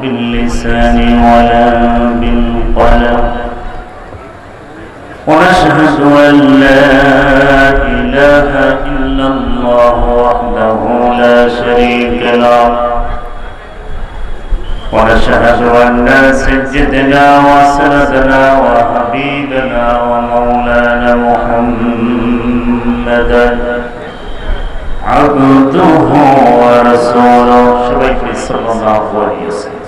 باللسان ولا بالقلم. ونشهد أن لا إله إلا الله وحده لا شريك له. ونشهد أن سيدنا وسندنا وحبيبنا ومولانا محمدا عبده ورسوله. شبيك صلى الله عليه وسلم.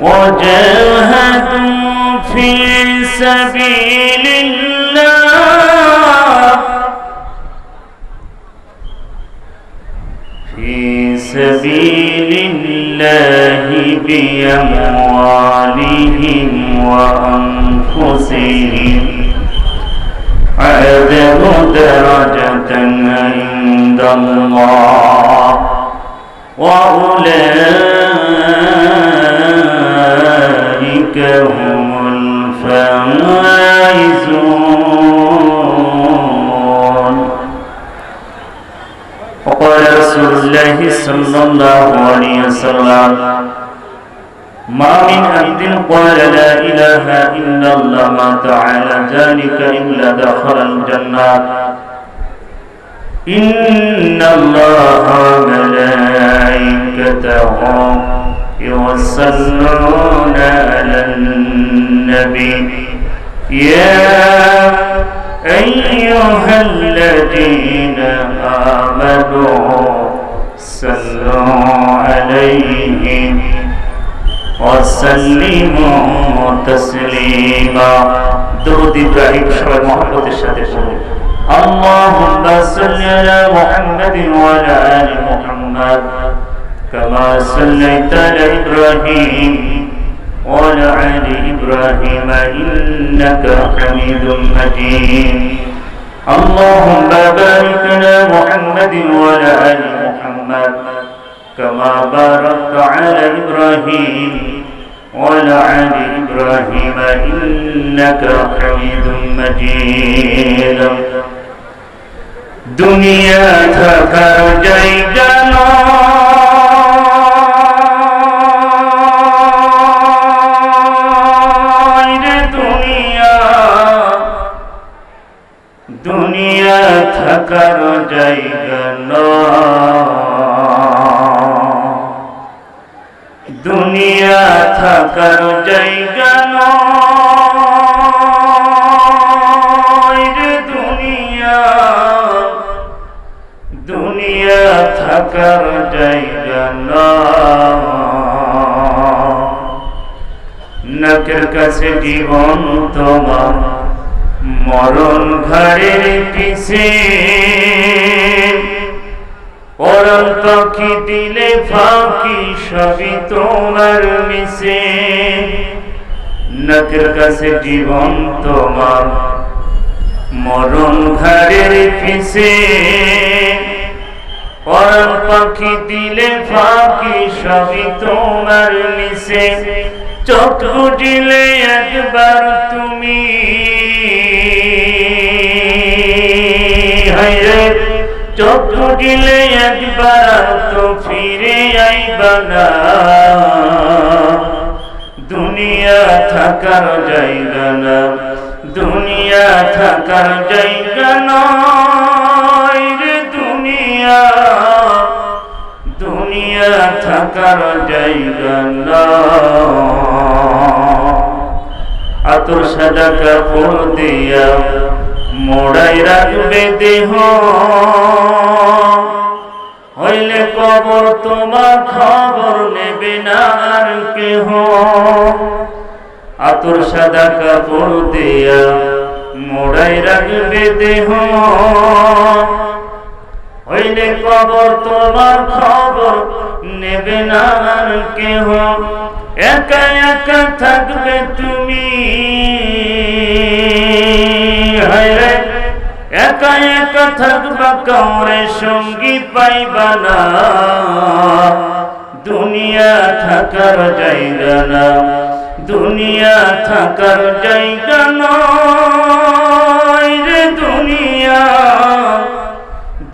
وجاهدوا في سبيل الله. في سبيل الله بأموالهم وأنفسهم. أعظم درجة عند الله. وأولئك وقال رسول الله صلى الله عليه وسلم ما من عبد قال لا إله إلا الله ما تعالى ذلك إلا دخل الجنة. إن الله وملائكته يصلون على النبي. يا أيها الذين آمنوا صلوا عليه وسلموا تسليما. درود إبراهيم شوي محمد الشهادة اللهم صل على محمد وعلى آل محمد. كما صليت على إبراهيم وعلى آل إبراهيم إنك حميد مجيد اللهم بارك على محمد وعلى آل محمد كما باركت على إبراهيم وعلى آل إبراهيم إنك حميد مجيد দুনিয়া থাকার জায়গা জায়গা নয় দুনিয়া থাকার জায়গা দুনিয়া। দুনিয়া থাকার জায়গা নাকের কাছে জীবন তোমার মরণ ঘরের পিছে। পরম পাখি দিলে ফাঁকি সবই তোমার মিশে। নাকের কাছে জীবন তোমার মরণ ঘরের পিছে। পরাণ পাখি দিলে ফাঁকি সবই তোমার নিচে চোখ বুঝিলে একবার তুমি হায়রে, চোখ বুঝিলে একবার তো ফিরে আইবা না। দুনিয়া থাকার জায়গা না, দুনিয়া থাকার জায়গা নয় রে দুনিয়া। দুনিয়া থাকার জায়গা না আতর সাদা কাপড় দিয়া মোড়াই রাখবে দেহ। হইলে কবর তোমার খবর নেবে না আর কেহ। আতর সাদা কাপড় দিয়া মোড়াই রাখবে দেহ। হইলে কবর তোমার খবর নেবে না আর কেহ। একা একা থাকবে তুমি। একা একা থাকবা কাউরে সঙ্গী পাইবা না। দুনিয়া থাকার জায়গা না, দুনিয়া থাকার জায়গা নয় রে দুনিয়া।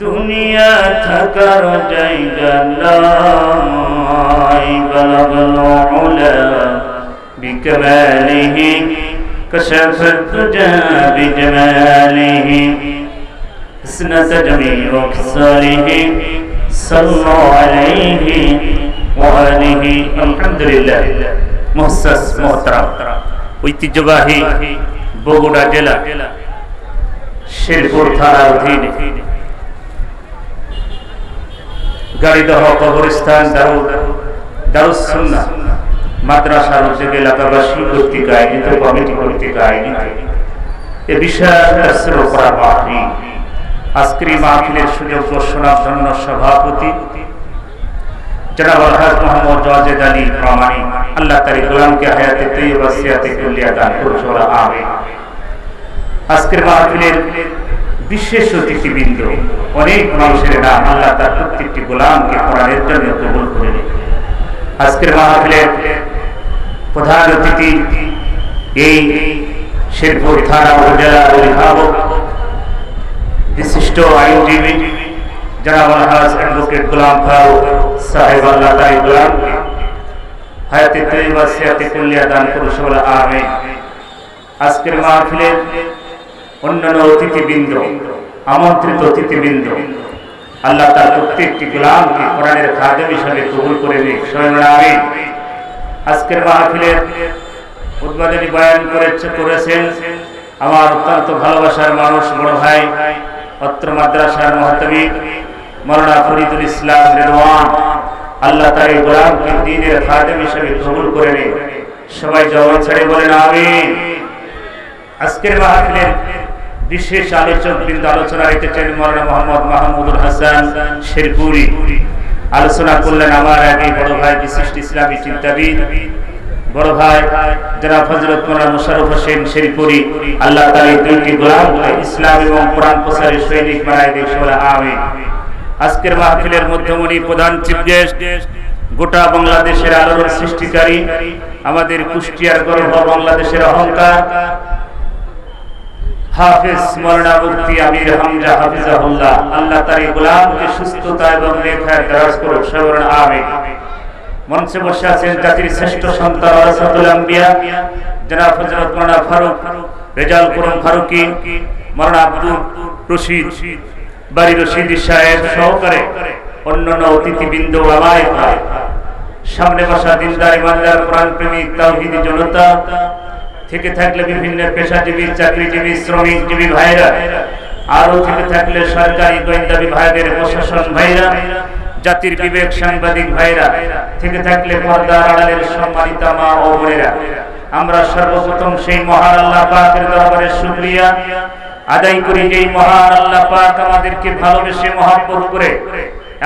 দুনিয়া থাকার জায়গা নয় বলব নলা বিকমালিহি কশফ তুজা বিজমালিহি حسنة جميع أكثاره صلوا عليه وآله الحمد لله محسس محترم ঐতিহ্যবাহী বগুড়া জেলা শেরপুর থানার অধীনে গাড়িদহ কবরস্থান দারুল দারুসুন্নাহ মাদ্রাসার উদ্যোগে এলাকাবাসী কর্তৃক আয়োজিত কমিটি কর্তৃক আয়োজিত এ বিষয়ে করা মাহফিল আজকের এই মাহফিলের সভাপতি কুল্লিয়া দান করুন আমিন। আজকের মাহফিলের অনেক মানুষের নাম আল্লাহ তার প্রত্যেকটি গোলামকে জন্য কবুল করে আজকের মাহফিলের প্রধান অতিথি এই শেরপুর থানা উপজেলার অভিভাবক বিশিষ্ট আইনজীবী জনাব আলহাজ অ্যাডভোকেট গোলাম ফারুক সাহেব আল্লাহ তাই গোলাম হায়াতে তৈবা সিয়াতে কুল্লিয়া দান করুন আমিন। আজকের মাহফিলের অন্যান্য অতিথিবৃন্দ, আমন্ত্রিত অতিথিবৃন্দ, আল্লাহ তার প্রত্যেকটি গোলামকে কোরআনের খাদেম হিসাবে কবুল করে নিক স্বয়ং আমিন। আজকের মাহফিলের উদ্বোধনী বয়ান করেছে, করেছেন আমার অত্যন্ত ভালোবাসার মানুষ, বড় ভাই অত্র মাদ্রাসার মহাতবী মৌলানা ফরিদুল ইসলাম রেদওয়ান, আল্লাহ তার এই গোলামকে দিনের খাদেম হিসেবে কবুল করে নিন। সবাই জবান ছেড়ে বলেন, আমিন। আজকের মাহফিলের বিশেষ আলোচক বৃন্দ আলোচনা রেখেছেন মৌলানা মোহাম্মদ মাহমুদুল হাসান শেরপুরি। আলোচনা করলেন আমার আগে বড় ভাই বিশিষ্ট ইসলামী চিন্তাবিদ বড় ভাই, যারা ফজরত মোলা মুশারফ হোসেন শেরপুরি, আল্লাহ তার এই দুইটি গোলাম ইসলাম এবং কোরআন প্রসারের সৈনিক বানায় দেখে আমি আজকের মাহফিলের মধ্যমণি প্রধান চিফ গেস্ট, গোটা বাংলাদেশের আলোর সৃষ্টিকারী, আমাদের কুষ্টিয়ার গর্ব বাংলাদেশের অহংকার, হাফিজ মৌলানা মুফতি আমির হামজা হাফিজাহুল্লাহ, আল্লাহ এই গোলামকে সুস্থতা এবং লেখায় দারাজ করুক সবরণ আমিন। মঞ্চে বসে আছেন জাতির শ্রেষ্ঠ সন্তান ফারুক ফারুকি মাওলানা রশিদ বাড়ি রশিদ সাহেব সহকারে অন্যান্য অতিথিবৃন্দ সামনে বসা দিনদার ইমানদার কোরআন প্রেমিক জনতা, থেকে থাকলে বিভিন্ন পেশাজীবী, চাকরিজীবী, শ্রমিকজীবী ভাইরা আরও থেকে থাকলে সরকারি গোয়েন্দা বিভাগের প্রশাসন ভাইরা জাতির বিবেক সাংবাদিক ভাইরা, থেকে থাকলে পর্দার সম্মানিত মা ও বোনেরা, আমরা সর্বপ্রথম সেই মহান আল্লাহ পাকের দরবারে শুকরিয়া আদায় করি যে মহান আল্লাহ পাক আমাদেরকে ভালোবেসে মহাব্বত করে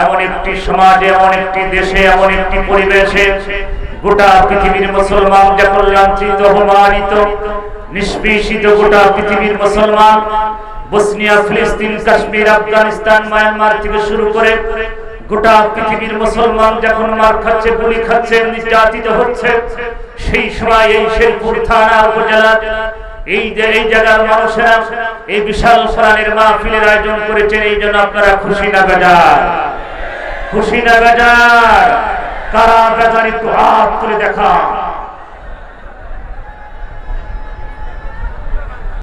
এমন একটি সমাজে, এমন একটি দেশে, এমন একটি পরিবেশে গোটা পৃথিবীর মুসলমান যখন লাঞ্ছিত অপমানিত, নিষ্পেষিত গোটা পৃথিবীর মুসলমান, বসনিয়া, ফিলিস্তিন, কাশ্মীর, আফগানিস্তান, মায়ানমার থেকে শুরু করে গোটা পৃথিবীর মুসলমান যখন মার খাচ্ছে, গুলি খাচ্ছে, নির্যাতিত হচ্ছে, সেই সময় এই শেরপুর থানা উপজেলা এই যে এই জায়গার মানুষেরা এই বিশাল কোরআনের মাহফিলের আয়োজন করেছেন, এই জন্য আপনারা খুশি না বেজার? খুশি না বেজার? কারা বেজারিত হাত তুলে দেখা